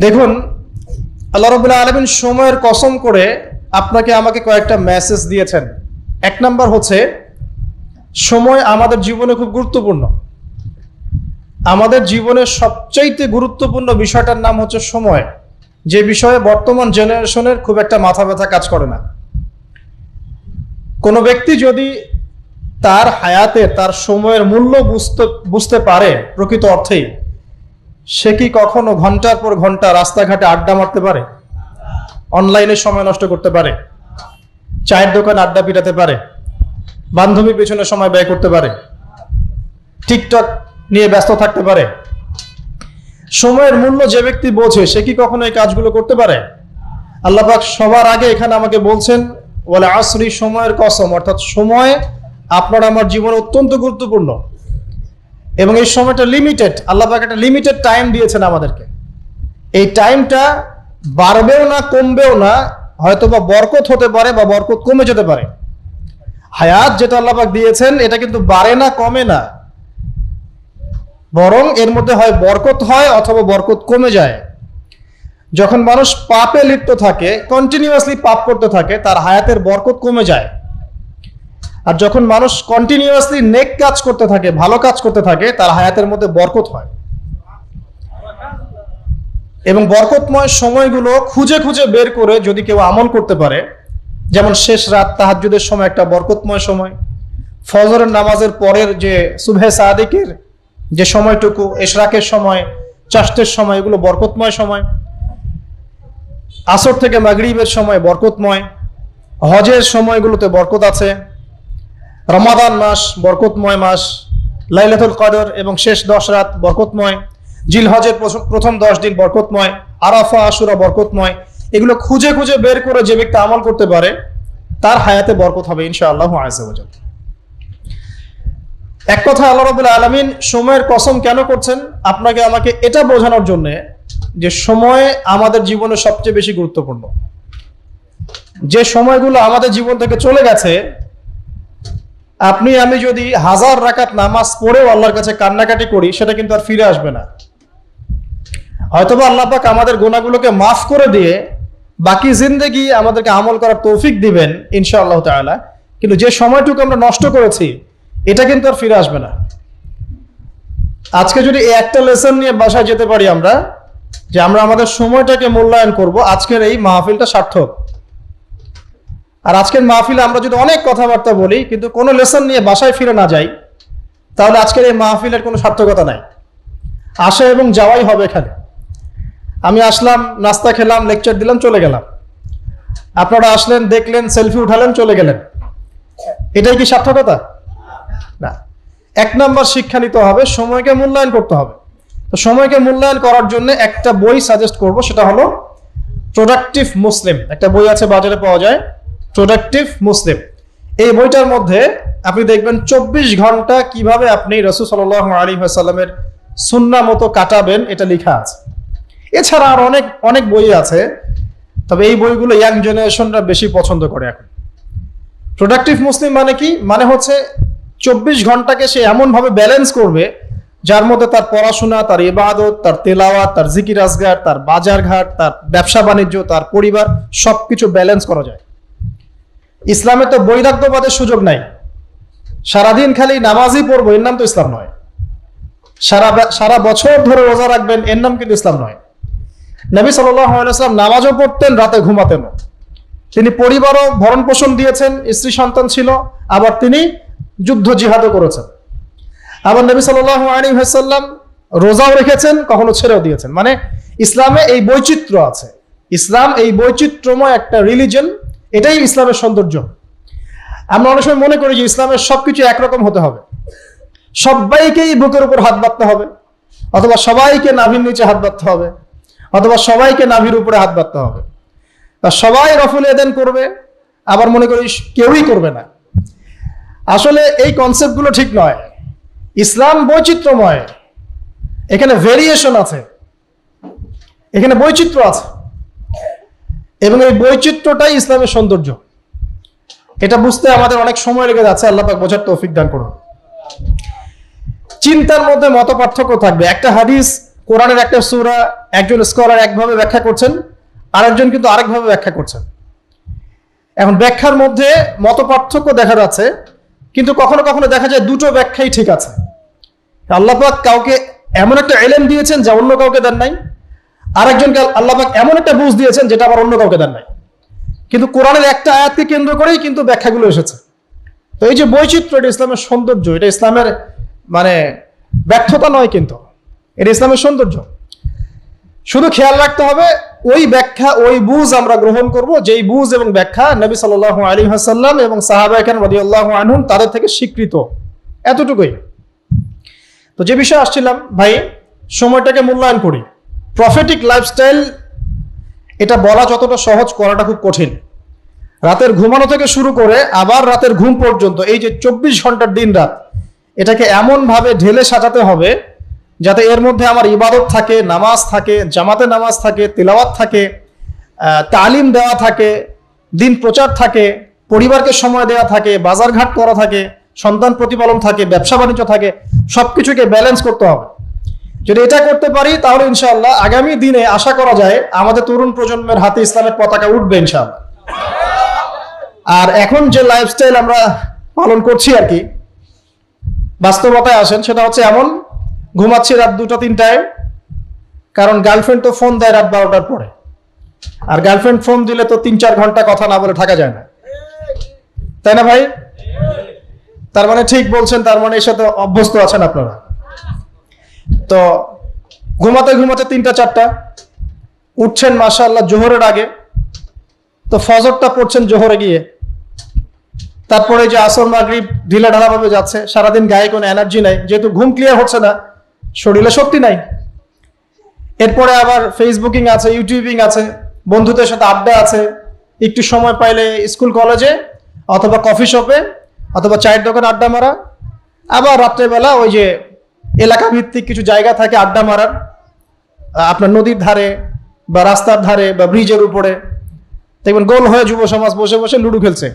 দেখুন, আল্লাহ রবুল্লাহ আলমিন সময়ের কসম করে আপনাকে আমাকে কয়েকটা মেসেজ দিয়েছেন। এক নাম্বার হচ্ছে, সময় আমাদের জীবনে খুব গুরুত্বপূর্ণ। আমাদের জীবনের সবচাইতে গুরুত্বপূর্ণ বিষয়টার নাম হচ্ছে সময়। যে বিষয়ে বর্তমান জেনারেশনের খুব একটা মাথা ব্যথা কাজ করে না। কোনো ব্যক্তি যদি তার হায়াতে, তার সময়ের মূল্য বুঝতে বুঝতে পারে প্রকৃত অর্থেই সে কি কখনো ঘণ্টার পর ঘণ্টা রাস্তাঘাটে আড্ডা মারতে পারে? অনলাইনে সময় নষ্ট করতে পারে? চায়ের দোকানে আড্ডা পিটাতে পারে? বান্ধবীর পেছনে সময় ব্যয় করতে পারে? টিকটক নিয়ে ব্যস্ত থাকতে পারে? সময়ের মূল্য যে ব্যক্তি বোঝে, সে কি কখনো এই কাজগুলো করতে পারে? আল্লাপাক সবার আগে এখানে আমাকে বলছেন বলে আসরি, সময়ের কসম। অর্থাৎ সময় আপনার, আমার জীবনে অত্যন্ত গুরুত্বপূর্ণ। এবং এই সময়টা লিমিটেড আল্লাহ পাক একটা লিমিটেড টাইম দিয়েছেন আমাদেরকে। এই টাইমটা বাড়বেও না, কমবেও না হয়তো বা বরকত হতে পারে বা বরকত কমে যেতে পারে। হায়াত যেটা আল্লাহ পাক দিয়েছেন, এটা কিন্তু বাড়ে না, কমে না। বরং এর মধ্যে হয় বরকত হয় অথবা বরকত কমে যায়। যখন মানুষ পাপে লিপ্ত থাকে কন্টিনিউয়াসলি পাপ করতে থাকে, তার হায়াতের বরকত কমে যায়। আর যখন মানুষ কন্টিনিউয়াসলি নেক কাজ করতে থাকে, ভালো কাজ করতে থাকে, তার হায়াতের মধ্যে বরকত হয়। এবং বরকতময় সময়গুলো খুঁজে খুঁজে বের করে যদি কেউ আমল করতে পারে, যেমন শেষ রাত তাহাজ্জুদের সময় একটা বরকতময় সময়, ফজরের নামাজের পরের যে সুভে সাদিকের যে সময়টুকু, এশরাকের সময়, চাষটের সময়, এগুলো বরকতময় সময়, আসর থেকে মাগরিবের সময় বরকতময়, হজের সময়গুলোতে বরকত আছে রমাদান মাস, বরকতময় মাস, লাইলাতুল কদর এবং শেষ দশ রাত বরকতময় জিল হজের প্রথম- দশ দিন বরকতময়, আরাফা, আশুরা বরকতময়, এগুলো খুঁজে খুঁজে বের করে যে ব্যক্তি আমল করতে পারে, তার হায়াতে বরকত হবে ইনশাআল্লাহ এক কথা আল্লাহ রবুল্লা আলমিন সময়ের কসম কেন করছেন? আপনাকে আমাকে এটা বোঝানোর জন্য যে সময় আমাদের জীবনে সবচেয়ে বেশি গুরুত্বপূর্ণ। যে সময়গুলো আমাদের জীবন থেকে চলে গেছে আপনি, আমি যদি হাজার রাকাত নামাজ পড়েও আল্লাহর কাছে কান্নাকাটি করি, সেটা কিন্তু আর ফিরে আসবে না। হয়তোবা আল্লাহ আমাদের গোনাগুলোকে মাফ করে দিয়ে বাকি জিন্দেগি আমাদেরকে আমল করার তৌফিক দিবেন, ইনশাআল্লাহ তাআলা। কিন্তু যে সময়টুকু আমরা নষ্ট করেছি, এটা কিন্তু আর ফিরে আসবে না। আজকে যদি এই একটা লেসন নিয়ে বাসায় যেতে পারি আমরা, যে আমরা আমাদের সময়টাকে মূল্যায়ন করব, আজকের এই মাহফিলটা সার্থক। আর আজকের মাহফিলে আমরা যদি অনেক কথাবার্তা বলি, কিন্তু কোনো লেসন নিয়ে বাসায় ফিরে না যাই, তাহলে আজকের এই মাহফিলের কোনো সার্থকতা নাই। আসা এবং যাওয়াই হবে এখানে। আমি আসলাম, নাস্তা খেলাম লেকচার দিলাম, চলে গেলাম। আপনারা আসলেন, দেখলেন সেলফি উঠালেন, চলে গেলেন। এটাই কি সার্থকতা? না। এক নম্বর শিক্ষা নিতে হবে, সময়কে মূল্যায়ন করতে হবে। তো সময়কে মূল্যায়ন করার জন্য একটা বই সাজেস্ট করব, সেটা হলো প্রোডাক্টিভ মুসলিম একটা বই আছে, বাজারে পাওয়া যায়। প্রোডাক্টিভ মুসলিম এই বইটার মধ্যে আপনি দেখবেন চব্বিশ ঘণ্টা কীভাবে আপনি রসুল সাল আলী সাল্লামের সুন্না মতো কাটাবেন, এটা লেখা আছে। এছাড়া আর অনেক অনেক বই আছে, তবে এই বইগুলো ইয়াং জেনারেশনরা বেশি পছন্দ করে এখন। প্রোডাক্টিভ মুসলিম মানে কি? মানে হচ্ছে চব্বিশ ঘন্টাকে সে এমনভাবে ব্যালেন্স করবে, যার মধ্যে তার পড়াশোনা, তার ইবাদত, তার তেলাওয়াত, তার জিকির আজগার, তার বাজারঘাট, তার ব্যবসা বাণিজ্য, তার পরিবার, সবকিছু ব্যালেন্স করা যায়। ইসলামে তো বৈরাগ্যবাদের সুযোগ নাই। সারাদিন খালি নামাজই পড়ব, এর নাম তো ইসলাম নয়। সারা সারা বছর ধরে রোজা রাখবেন, এর নাম কিন্তু ইসলাম নয়। নবী সাল্লাম নামাজও পড়তেন, রাতে ঘুমাতেন তিনি পরিবারও ভরণ পোষণ দিয়েছেন, স্ত্রী সন্তান ছিল, আবার তিনি যুদ্ধ জিহাদও করেছেন। আবার নবী সাল্লাহ আলী হাসাল্লাম রোজাও রেখেছেন, কখনো ছেড়েও দিয়েছেন। মানে ইসলামে এই বৈচিত্র্য আছে। ইসলাম এই বৈচিত্র্যময় একটা রিলিজন এটাই ইসলামের সৌন্দর্য। আমরা অনেক সময় মনে করি যে ইসলামের সবকিছু একরকম হতে হবে। সবাইকেই বুকের উপর হাত বাঁধতে হবে। অথবা সবাইকে নাভির নিচে হাত বাঁধতে হবে। অথবা সবাইকে নাভির উপরে হাত বাঁধতে হবে। সবাই রফুল এদেন করবে, আবার মনে করি কেউই করবে না। আসলে এই কনসেপ্টগুলো ঠিক নয়। ইসলাম বৈচিত্র্যময়। এখানে ভেরিয়েশন আছে। এখানে বৈচিত্র্য আছে। এবং এই বৈচিত্র্যটাই ইসলামের সৌন্দর্য। এটা বুঝতে আমাদের অনেক সময় লেগে যাচ্ছে। আল্লাহ বোঝার তৌফিক দান করুন। চিন্তার মধ্যে মত পার্থক্য থাকবে। একটা হাদিস কোরআনের একটা সুরা, একজন স্কলার একভাবে ব্যাখ্যা করছেন, আরেকজন কিন্তু আরেকভাবে ব্যাখ্যা করছেন। এখন ব্যাখ্যার মধ্যে মত পার্থক্য দেখা যাচ্ছে, কিন্তু কখনো কখনো দেখা যায় দুটো ব্যাখ্যাই ঠিক আছে। আল্লাপাক কাউকে এমন একটা এলেম দিয়েছেন যা অন্য কাউকে দেন নাই। আরেকজনকে আল্লাপাক এমন একটা বুঝ দিয়েছেন যেটা আবার অন্য কাউকে দেন নাই। কিন্তু কোরআনের একটা আয়াতকে কেন্দ্র করেই কিন্তু ব্যাখ্যাগুলো এসেছে। তো এই যে বৈচিত্র্য, এটা ইসলামের সৌন্দর্য, এটা ইসলামের মানে ব্যর্থতা নয় কিন্তু, এটা ইসলামের সৌন্দর্য। শুধু খেয়াল রাখতে হবে, ওই ব্যাখ্যা, ওই বুঝ আমরা গ্রহণ করব, যেই বুঝ এবং ব্যাখ্যা নবী সাল আলী হাসাল্লাম এবং সাহাবাহান রদিয়াল্লাহ আনহুম তাদের থেকে স্বীকৃত, এতটুকুই। তো যে বিষয়ে আসছিলাম, ভাই, সময়টাকে মূল্যায়ন করি। প্রফেটিক লাইফস্টাইল এটা বলা যতটা সহজ করাটা খুব কঠিন। রাতের ঘুমানো থেকে শুরু করে আবার রাতের ঘুম পর্যন্ত, এই যে চব্বিশ ঘণ্টার দিন রাত, এটাকে এমনভাবে ঢেলে সাজাতে হবে যাতে এর মধ্যে আমার ইবাদত থাকে, নামাজ থাকে, জামাতে নামাজ থাকে, তিলাওয়াত থাকে তালিম দেওয়া থাকে, দিন প্রচার থাকে, পরিবারকে সময় দেওয়া থাকে, বাজারঘাট করা থাকে, সন্তান প্রতিপালন থাকে, ব্যবসা বাণিজ্য থাকে, সবকিছুকে ব্যালেন্স করতে হবে। যদি এটা করতে পারি, তাহলে ইনশাআল্লাহ আগামী দিনে আশা করা যায় আমাদের তরুণ প্রজন্মের হাতে ইসলামের পতাকা উঠবে ইনশাআল্লাহ। আর এখন যে লাইফস্টাইল আমরা পালন করছি আর কি, বাস্তবতায় আসেন, সেটা হচ্ছে এমন, ঘুমাচ্ছি রাত দুটো, তিনটায়, কারণ গার্লফ্রেন্ড তো ফোন দেয় রাত বারোটার পরে। আর গার্লফ্রেন্ড ফোন দিলে তো তিন চার ঘণ্টা কথা না বলে থাকা যায় না। তাই না ভাই? তার মানে ঠিক বলছেন, তার মানে এর সাথে অভ্যস্ত আছেন আপনারা। তো ঘুমাতে ঘুমাতে তিনটা, চারটা। উঠছেন মাশাআল্লাহ জোহরের আগে। তো ফজরটা পড়ছেন জোহরে গিয়ে। তারপরে যে আসর মাগরিব ঢিলা ঢালাভাবে যাচ্ছে, সারাদিন গায়ে কোনো এনার্জি নাই, যেহেতু ঘুম ক্লিয়ার হচ্ছে না, শরীরে শক্তি নাই। এরপরে আবার ফেসবুকিং আছে ইউটিউবিং আছে, বন্ধুদের সাথে আড্ডা আছে, একটু সময় পাইলে স্কুল কলেজে অথবা কফি শপে অথবা চায়ের দোকানে আড্ডা মারা। আবার রাত্রেবেলা ওই যে এলাকা ভিত্তিক কিছু জায়গা থাকে আড্ডা মারার আপনার নদীর ধারে বা রাস্তার ধারে বা ব্রিজের উপরে। দেখবেন গোল হয়ে যুব সমাজ বসে বসে লুডো খেলছে।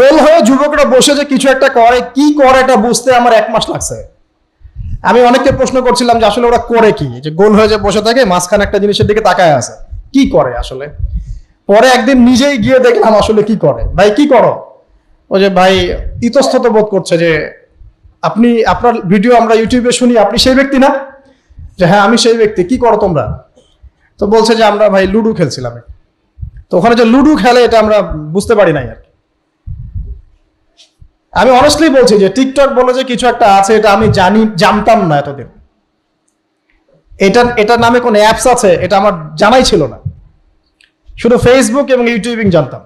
গোল হয়ে যুবকরা বসে যে কিছু একটা করে, কি করে এটা বুঝতে আমার এক মাস লাগছে। আমি অনেককে প্রশ্ন করছিলাম যে আসলে ওরা করে কি? যে গোল হয়ে যে বসে থাকে, মাঝখানে একটা জিনিসের দিকে তাকায় আছে। কি করে আসলে? পরে একদিন নিজেই গিয়ে দেখলাম আসলে কি করে। ভাই, কি করো? ও যে ভাই, ইতস্তত বোধ করছে যে আপনি আপনার ভিডিও আমরা ইউটিউবে শুনি, আপনি সেই ব্যক্তি না? যে হ্যাঁ আমি সেই ব্যক্তি, কি করো তোমরা? তো বলছে যে আমরা ভাই লুডো খেলছিলাম। তো ওখানে যে লুডো খেলে এটা আমরা বুঝতে পারি নাই আর। আমি অনেস্টলি বলছি যে টিকটক বলে যে কিছু একটা আছে, এটা আমি জানি, জানতাম না এতদিন। এটা এটার নামে কোন অ্যাপস আছে, এটা আমার জানাই ছিল না। শুধু ফেসবুক এবং ইউটিউবিং জানতাম।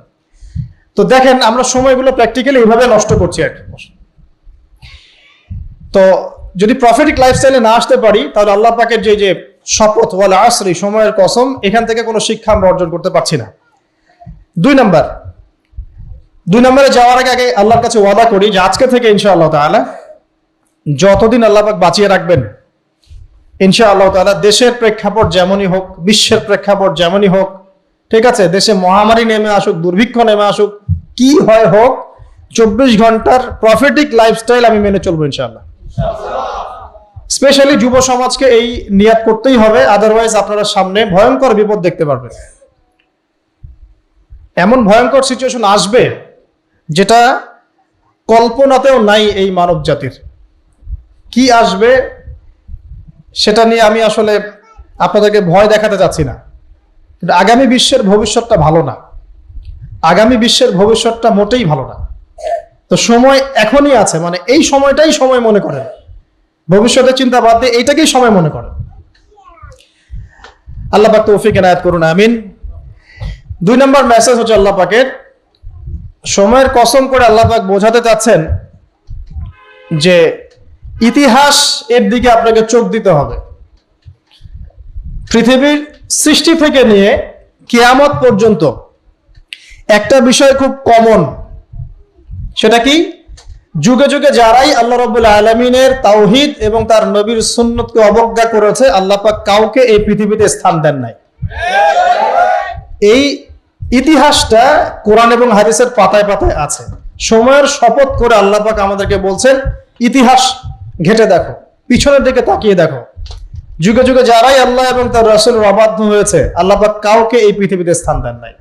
তো দেখেন, আমরা সময়গুলো প্র্যাকটিক্যালি এইভাবে নষ্ট করছি আর কি। তো যদি প্রফিটিক লাইফস্টাইলে না আসতে পারি, তাহলে আল্লাহ পাকের যে যে শপথ, ওয়াল আসরি, সময়ের কসম, এখান থেকে কোনো শিক্ষা আমরা অর্জন করতে পারছি না। দুই নাম্বার। দুই নম্বরে যাওয়ার আগে আগে আল্লাহর কাছে ওয়াদা করি যে আজকে থেকে ইনশা আল্লাহ তাআলা যতদিন আল্লাহ পাক বাঁচিয়ে রাখবেন ইনশা আল্লাহ তাআলা দেশের প্রেক্ষাপট যেমনই হোক, বিশ্বের প্রেক্ষাপট যেমনই হোক, ঠিক আছে, দেশে মহামারী নেমে আসুক, দুর্ভিক্ষ নেমে আসুক, কি হয় হোক, চব্বিশ ঘণ্টার প্রফিটিক লাইফস্টাইল আমি মেনে চলবো ইনশাআল্লাহ। স্পেশালি যুব সমাজকে এই নিয়াত করতেই হবে আদারওয়াইজ আপনারা সামনে ভয়ঙ্কর বিপদ দেখতে পারবেন। এমন ভয়ঙ্কর সিচুয়েশন আসবে যেটা কল্পনাতেও নাই এই মানব জাতির কি আসবে সেটা নিয়ে আমি আসলে আপনাদেরকে ভয় দেখাতে চাচ্ছি না। কিন্তু আগামী বিশ্বের ভবিষ্যৎটা ভালো না। আগামী বিশ্বের ভবিষ্যৎটা মোটেই ভালো না। তো সময় এখনই আছে মানে এই সময়টাই সময় মনে করেন। ভবিষ্যতের চিন্তা বাদ দিয়ে এইটাকেই সময় মনে করেন। আল্লাহ পাক তৌফিক এনায়াত করুন, আমিন। দুই নম্বর মেসেজ হচ্ছে আল্লাহ পাকের। সময়ের কসম করে আল্লাহ পাক বোঝাতে চাচ্ছেন যে ইতিহাস এর দিকে আপনাকে চোখ দিতে হবে। পৃথিবীর সৃষ্টি থেকে নিয়ে কিয়ামত পর্যন্ত একটা বিষয় খুব কমন সেটা কি? যুগে যুগে যারাই আল্লাহ রবুল আলমিনের তাওহিদ এবং তার নবীর সুন্নতকে অবজ্ঞা করেছে, আল্লাহ পাক কাউকে এই পৃথিবীতে স্থান দেন নাই। এই ইতিহাসটা কোরআন এবং হাদিসের পাতায় পাতায় আছে। সময়ের শপথ করে আল্লাহ পাক আমাদেরকে বলছেন, ইতিহাস ঘেটে দেখো, পিছনের দিকে তাকিয়ে দেখো। যুগে যুগে যারাই আল্লাহ এবং তার রসুল অবাধ্য হয়েছে, আল্লাহ পাক কাউকে এই পৃথিবীতে স্থান দেন নাই।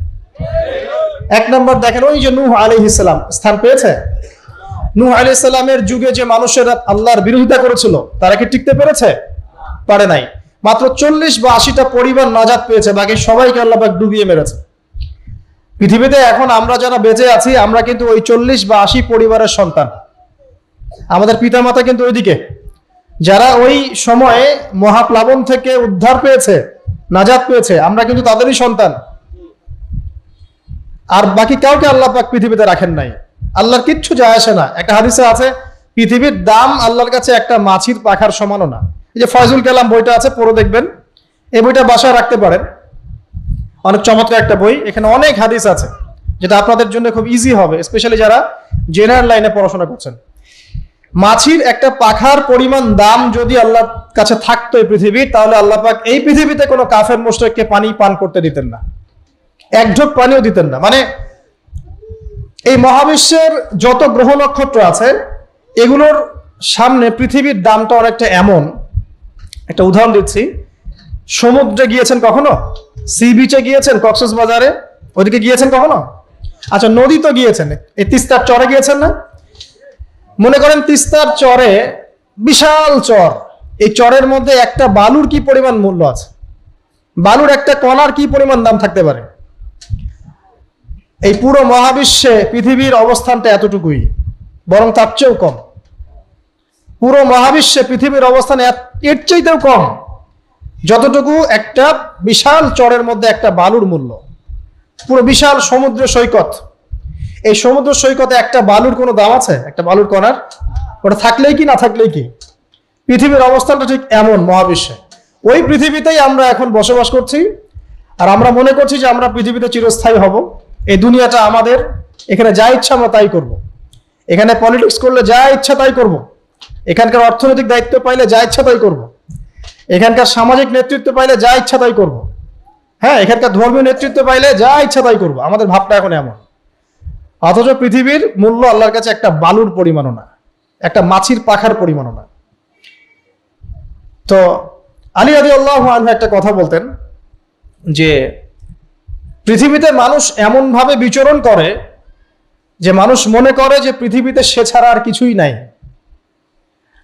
এক নম্বর দেখেন, ওই যে নূহ আলী ইসলাম স্থান পেয়েছে? নূহ আলী ইসলামের যুগে যে মানুষেরা আল্লাহর বিরোধিতা করেছিল, তারা কি টিকতে পেরেছে? পারে নাই। মাত্র চল্লিশ বা আশিটা পরিবার নাজাদ পেয়েছে, বাকি সবাইকে আল্লাহ ডুবিয়ে মেরেছে। পৃথিবীতে এখন আমরা যারা বেঁচে আছি, আমরা কিন্তু ওই চল্লিশ বা আশি পরিবারের সন্তান। আমাদের পিতামাতা কিন্তু ওইদিকে। যারা ওই সময়ে মহাপ্লাবন থেকে উদ্ধার পেয়েছে নাজাদ পেয়েছে, আমরা কিন্তু তাদেরই সন্তান। আর বাকি কাউকে আল্লাহ পাক পৃথিবীতে রাখেন নাই। আল্লাহর কিচ্ছু যায় আসে না। একটা হাদিসে আছে, পৃথিবীর দাম আল্লাহর কাছে একটা মাছির পাখার সমানও না। এই যে ফয়জুল কালাম বইটা আছে, পড়ে দেখবেন। এই বইটা বাসায় রাখতে পারেন। অনেক চমৎকার একটা বই। এখানে অনেক হাদিস আছে, যেটা আপনাদের জন্য খুব ইজি হবে স্পেশালি যারা জেনারেল লাইনে পড়াশোনা করছেন। মাছির একটা পাখার পরিমাণ দাম যদি আল্লাহর কাছে থাকতো এই পৃথিবীর, তাহলে আল্লাহ পাক এই পৃথিবীতে কোনো কাফের মোশরেককে পানি পান করতে দিতেন না। এক ঢোক পানিও দিতেন না। মানে এই মহাবিশ্বের যত গ্রহ নক্ষত্র আছে, এগুলোর সামনে পৃথিবীর দামটা অনেকটা এমন। একটা উদাহরণ দিচ্ছি। সমুদ্রে গিয়েছেন কখনো? সি বিচে গিয়েছেন কক্সেস বাজারে? ওদিকে গিয়েছেন কখনো? আচ্ছা নদী তো গিয়েছেন। এই তিস্তার চরে গিয়েছেন না? মনে করেন তিস্তার চরে বিশাল চর। এই চরের মধ্যে একটা বালুর কি পরিমাণ মূল্য আছে? বালুর একটা কণার কি পরিমাণ দাম থাকতে পারে? এই পুরো মহাবিশ্বে পৃথিবীর অবস্থানটা এতটুকুই, বরং তার চেয়েও কম। পুরো মহাবিশ্বে পৃথিবীর অবস্থান এর চাইতেও কম। যতটুকু একটা বিশাল চরের মধ্যে একটা বালুর মূল্য। পুরো বিশাল সমুদ্র সৈকত। এই সমুদ্র সৈকতে একটা বালুর কোনো দাম আছে? একটা বালুর কণার? ওটা থাকলেই কি, না থাকলেই কি? পৃথিবীর অবস্থানটা ঠিক এমন মহাবিশ্বে। ওই পৃথিবীতেই আমরা এখন বসবাস করছি, আর আমরা মনে করছি যে আমরা পৃথিবীতে চিরস্থায়ী হব। এই দুনিয়াটা আমাদের, এখানে যা ইচ্ছা আমরা তাই করব। এখানে পলিটিক্স করলে যা ইচ্ছা তাই করব। এখানকার অর্থনৈতিক দায়িত্ব পাইলে যা ইচ্ছা তাই করব। এখানকার সামাজিক নেতৃত্ব পাইলে যা ইচ্ছা তাই করব। হ্যাঁ এখানকার ধর্মীয় নেতৃত্ব পাইলে যা ইচ্ছা তাই করব আমাদের ভাবটা এখন এমন অথচ পৃথিবীর মূল্য আল্লাহর কাছে একটা বালুর পরিমাণও না একটা মাছির পাখার পরিমাণও না তো আলী আদি আল্লাহ একটা কথা বলতেন যে পৃথিবীতে মানুষ এমনভাবে বিচরণ করে যে মানুষ মনে করে যে পৃথিবীতে সে ছাড়া আর কিছুই নাই।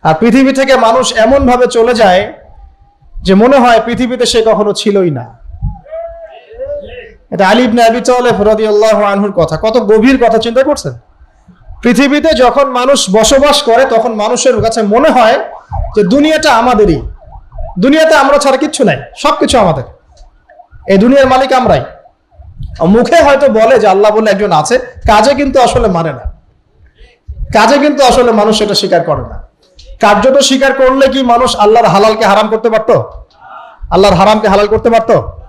আর পৃথিবী থেকে মানুষ এমনভাবে চলে যায় যে মনে হয় পৃথিবীতে সে কখনো ছিলই না। এটা আলিব তালেব রাদিয়াল্লাহু আনহুর কথা। কত গভীর কথা, চিন্তা করছেন? পৃথিবীতে যখন মানুষ বসবাস করে, তখন মানুষের কাছে মনে হয় যে দুনিয়াটা আমাদেরই। দুনিয়াতে আমরা ছাড়া কিচ্ছু নাই, সবকিছু আমাদের। এই দুনিয়ার মালিক আমরাই। মুখে হয়তো বলে যে আল্লাহ বলে একজন আছে, কাজে কিন্তু আসলে মানে না। কাজে কিন্তু আসলে মানুষ সেটা স্বীকার করে না। কার্যটা স্বীকার করলে কি মানুষ আল্লাহর হালালকে হারাম করতে পারতো? আল্লাহর হারামকে হালাল করতে পারতো?